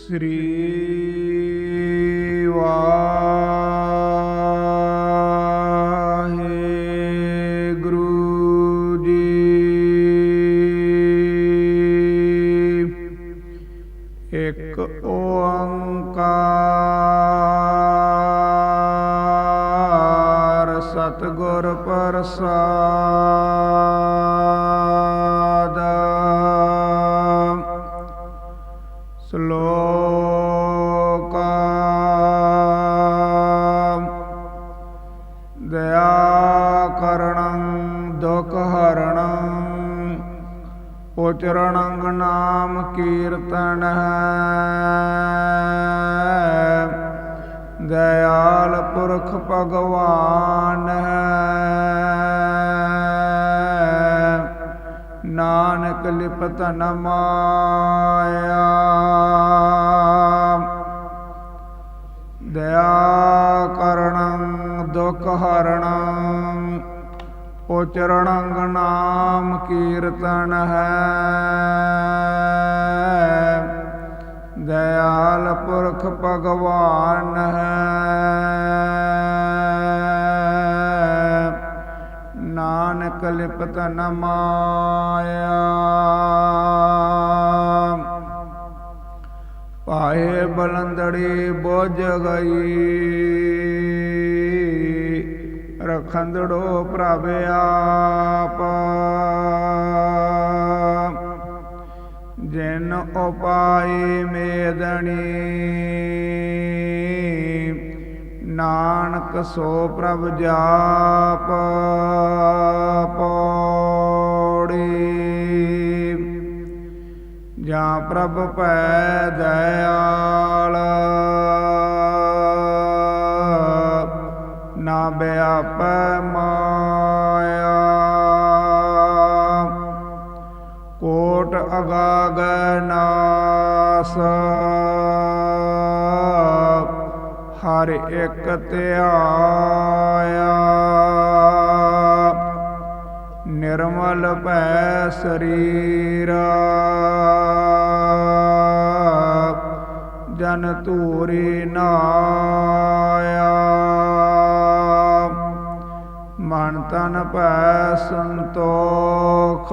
ਸ੍ਰੀ ਵਾਹਿਗੁਰੂ ਜੀ ਇੱਕ ਓ ਸਤਿਗੁਰ ਪ੍ਰਸਾਦ। ਸ਼ਲੋਕ ਦਇਆ ਕਰਣੰ ਦੁਖ ਹਰਣੰ ਉਚਰਣੰਗ ਨਾਮ ਕੀਰਤਨ ਦਇਆਲ ਪੁਰਖ ਭਗਵਾਨ ਹੈ ਨਾਨਕ ਲਿਪਤ ਨ ਦਇਆ ਕਰਣੰ ਦੁਖ ਹਰਣੰ ਉਚਰਣੰਗ ਨਾਮ ਕੀਰਤਨ ਹੈ। ਦਇਆਲ ਪੁਰਖ ਭਗਵਾਨ ਹੈ। ਨਾਨਕ ਲਿਪਤ ਨ ਮਾਇਆ। ਪਾਏ ਬਲੰਦੜੀ ਬੋਝ ਗਈ। ਰਖੰਦੜੋ ਪ੍ਰਭ ਆਪ। ਜਿਨ ਉਪਾਈ ਮੇਦਣੀ। ਨਾਨਕ ਸੋ ਪ੍ਰਭ ਜਾਪ ਪੌੜੀ। ਜਾਂ ਪ੍ਰਭ ਭੈ ਦਇਆਲ। ਨਾ ਬਿਆਪੈ ਮਾਇਆ। ਅਗਾਗ ਨਾਸ ਹਰ ਇੱਕ ਧਿਆਇਆ। ਨਿਰਮਲ ਭੈ ਸਰੀਰ। ਜਨ ਧੂਰੀ ਨਾਇਆ। ਮਨ ਤਨ ਭੈ ਸੰਤੋਖ।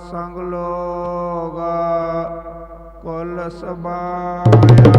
ਸੰਗ ਲੋਗਾ ਕੁਲ ਸਬਾਇਆ